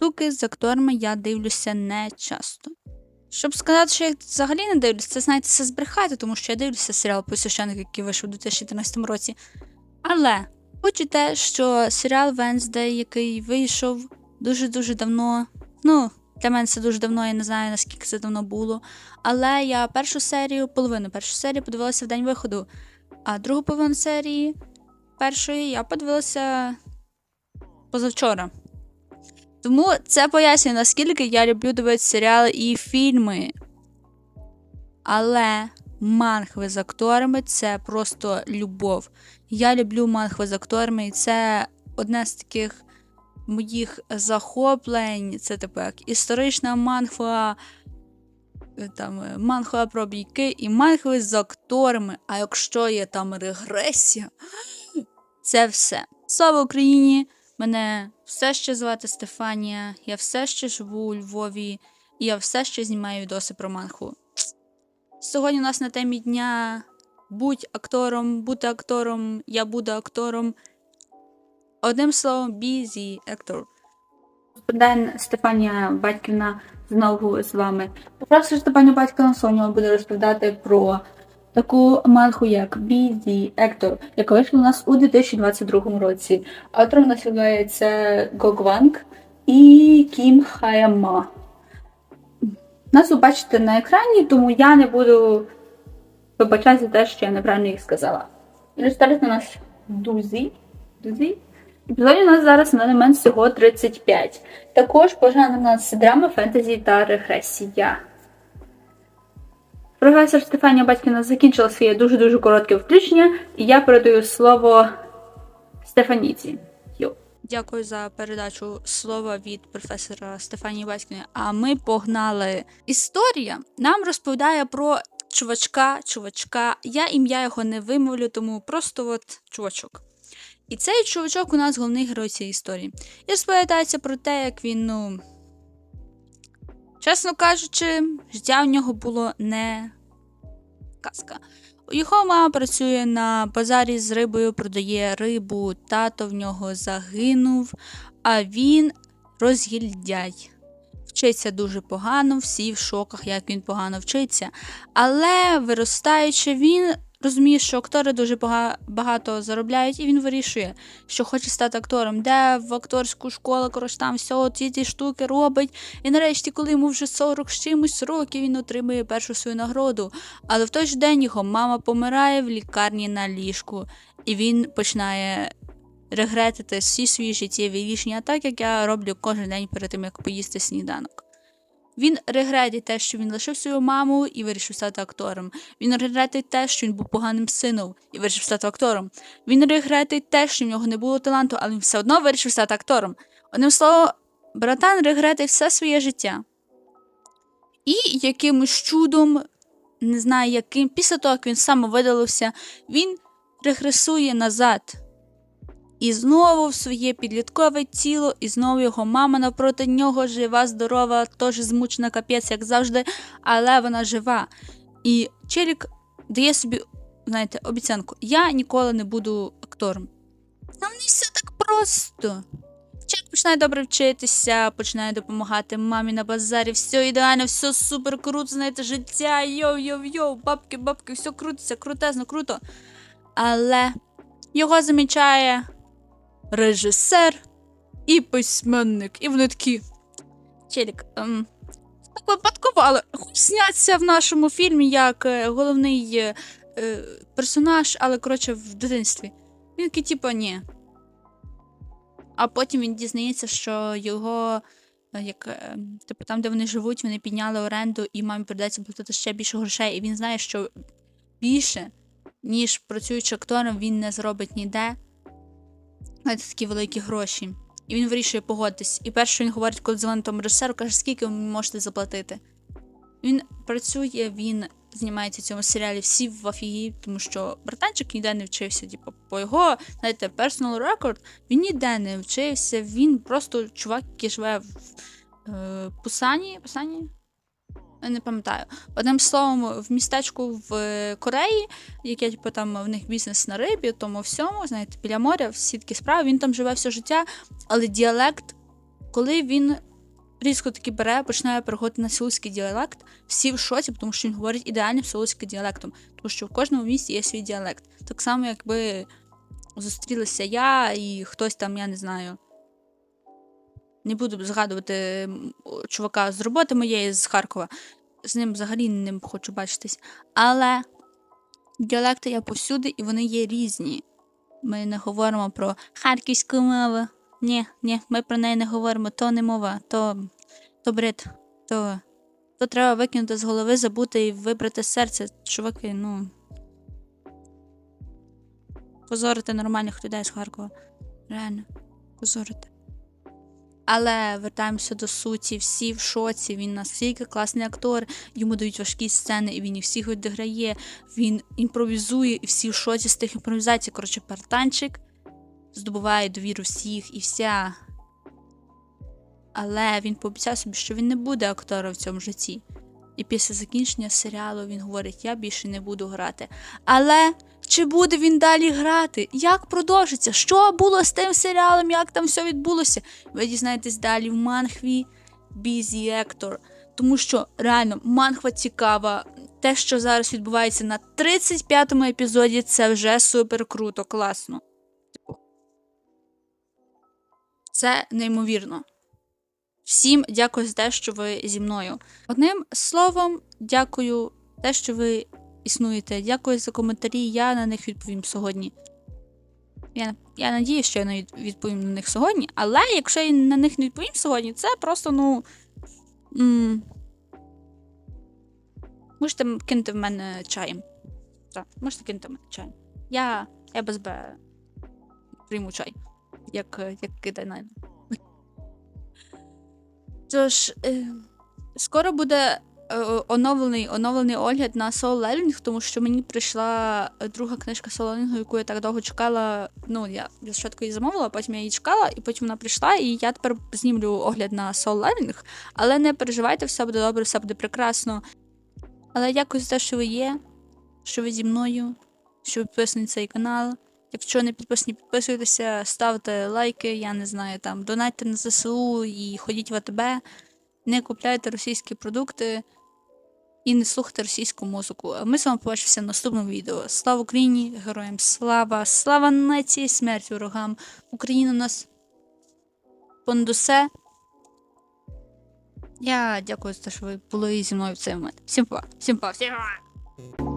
штуки з акторами я дивлюся не часто. Щоб сказати, що я взагалі не дивлюся, це знаєте, це збрехати, тому що я дивлюся серіал «Посвященик», який вийшов у 2013 році. Але хочу те, що серіал Венздей, який вийшов дуже-дуже давно. Ну, для мене це дуже давно, я не знаю наскільки це давно було. Але я першу серію, половину першу серію подивилася в день виходу, а другу половину серії першої я подивилася позавчора. Тому це пояснює, наскільки я люблю дивитися серіали і фільми. Але манхви з акторами це просто любов. Я люблю манхви з акторами, і це одне з таких моїх захоплень. Це типу як історична манхва, е, там е, манхва про бійки і манхви з акторами. А якщо є там регресія, це все. Слава Україні! Мене все ще звати Стефанія, я все ще живу у Львові, і я все ще знімаю відоси про манху. Сьогодні у нас на темі дня будь актором, бути актором, я буду актором. Одним словом, the actor. День Стефанія Батьківна знову з вами. Попросив Стефанію Батьківна Соня буде розповідати про таку манху, як the Actor, яка вийшла у нас у 2022 році. Автором нас Гогванг і Кім Хаяма. Нас ви бачите на екрані, тому я не буду вибачати за те, що я неправильно їх сказала. Ілюстрація у нас Дузі. Дузі. Епізодів у нас зараз на момент всього 35. Також пожежна у нас драма, фентезі та регресія. Професор Стефанія Батькіна закінчила своє дуже-дуже коротке включення, і я передаю слово Стефаніці. Дякую за передачу слова від професора Стефанії Батькіної. А ми погнали. Історія нам розповідає про чувачка, чувачка. Я ім'я його не вимовлю, тому просто от чувачок. І цей чувачок у нас головний герой цієї історії. І розповідається про те, як він, ну. Чесно кажучи, життя у нього було не казка. Його мама працює на базарі з рибою, продає рибу, тато в нього загинув, а він розгільдяй. Вчиться дуже погано, всі в шоках, як він погано вчиться. Але виростаючи, він розуміє, що актори дуже багато заробляють, і він вирішує, що хоче стати актором, де в акторську школу, коротше, там все ці ті штуки робить. І нарешті, коли йому вже 40 з чимось років, він отримує першу свою нагороду. Але в той же день його мама помирає в лікарні на ліжку, і він починає регретити всі свої життєві рішення, так як я роблю кожен день перед тим, як поїсти сніданок. Він регретить те, що він лишив свою маму і вирішив стати актором. Він регретить те, що він був поганим сином і вирішив стати актором. Він регретить те, що в нього не було таланту, але він все одно вирішив стати актором. Одним словом, братан регретить все своє життя. І якимось чудом, не знаю яким, після того, як він самовидалився, він регресує назад. І знову в своє підліткове тіло, і знову його мама напроти нього жива, здорова, теж змучена капець, як завжди, але вона жива. І Челік дає собі, знаєте, обіцянку: я ніколи не буду актором. Там не все так просто. Челік починає добре вчитися, починає допомагати мамі на базарі, все ідеально, все супер круто, знаєте, життя, йоу-йоу-йоу, бабки, бабки, все крутиться, крутезно, круто. Але його замічає режисер і письменник. І вони такі. Челік, ем, так випадково, але хоч сняться в нашому фільмі як е, головний е, е, персонаж, але коротше в дитинстві. Він такий, типу, ні. А потім він дізнається, що його. е, Як, типу, там, де вони живуть, вони підняли оренду, і мамі прийдеться платити ще більше грошей. І він знає, що більше, ніж працюючи актором, він не зробить ніде. Знаєте, такі великі гроші. І він вирішує погодитись. І перше, він говорить, коли дзвонить тому режисеру, каже, скільки ви можете заплатити. Він працює, він знімається в цьому серіалі всі в афії, тому що братанчик ніде не вчився. Типу, по його, знаєте, personal record, він ніде не вчився, він просто чувак, який живе в е, Пусані. Пусані? Не пам'ятаю. Одним словом, в містечку в Кореї, яке типу, там в них бізнес на рибі, тому всьому, знаєте, біля моря, всі такі справи, він там живе все життя, але діалект, коли він різко таки бере, починає переходити на сілузький діалект. Всі в шоці, тому що він говорить ідеальним сілузьким діалектом, тому що в кожному місті є свій діалект. Так само, якби зустрілися я і хтось там, я не знаю. Не буду згадувати чувака з роботи моєї з Харкова. З ним взагалі не хочу бачитись. Але діалекти є повсюди, і вони є різні. Ми не говоримо про харківську мову. Ні, ні, ми про неї не говоримо. То не мова, то, то бред, то, то треба викинути з голови, забути і вибрати з серця. Чуваки, ну. Позорити нормальних людей з Харкова. Реально, позорити. Але вертаємося до суті, всі в шоці. Він настільки класний актор, йому дають важкі сцени, і він їх всіх відіграє. Він імпровізує, і всі в шоці з тих імпровізацій. Коротше, партанчик здобуває довіру всіх і вся. Але він пообіцяв собі, що він не буде актором в цьому житті. І після закінчення серіалу він говорить: я більше не буду грати. Але чи буде він далі грати? Як продовжиться? Що було з тим серіалом? Як там все відбулося? Ви дізнаєтесь далі в манхві Busy Actor. Тому що реально манхва цікава. Те, що зараз відбувається на 35-му епізоді, це вже супер круто, класно. Це неймовірно. Всім дякую за те, що ви зі мною. Одним словом, дякую те, що ви існуєте. Дякую за коментарі. Я на них відповім сьогодні. Я, я надію, що я на- відповім на них сьогодні, але якщо я на них не відповім сьогодні, це просто, ну. М- можете кинути в мене чаєм. Так, можете кинути в мене чаєм. Я, я без Б прийму чай, як, як кидай найду. Тож, е, скоро буде е, оновлений, оновлений огляд на Soul Leveling, тому що мені прийшла друга книжка Soul Leveling, яку я так довго чекала. Ну, я спочатку її замовила, потім я її чекала, і потім вона прийшла, і я тепер знімлю огляд на Soul Leveling. Але не переживайте, все буде добре, все буде прекрасно. Але дякую за те, що ви є, що ви зі мною, що ви підписані цей канал. Якщо не підписані, підписуйтеся, ставте лайки, я не знаю, там, донайте на ЗСУ і ходіть в АТБ, не купляйте російські продукти і не слухайте російську музику. А ми з вами побачимося в наступному відео. Слава Україні! Героям слава! Слава нації! Смерть ворогам! Україна у нас понад усе. Я дякую за те, що ви були зі мною в цей момент. Всім па! Всім па! Всім па!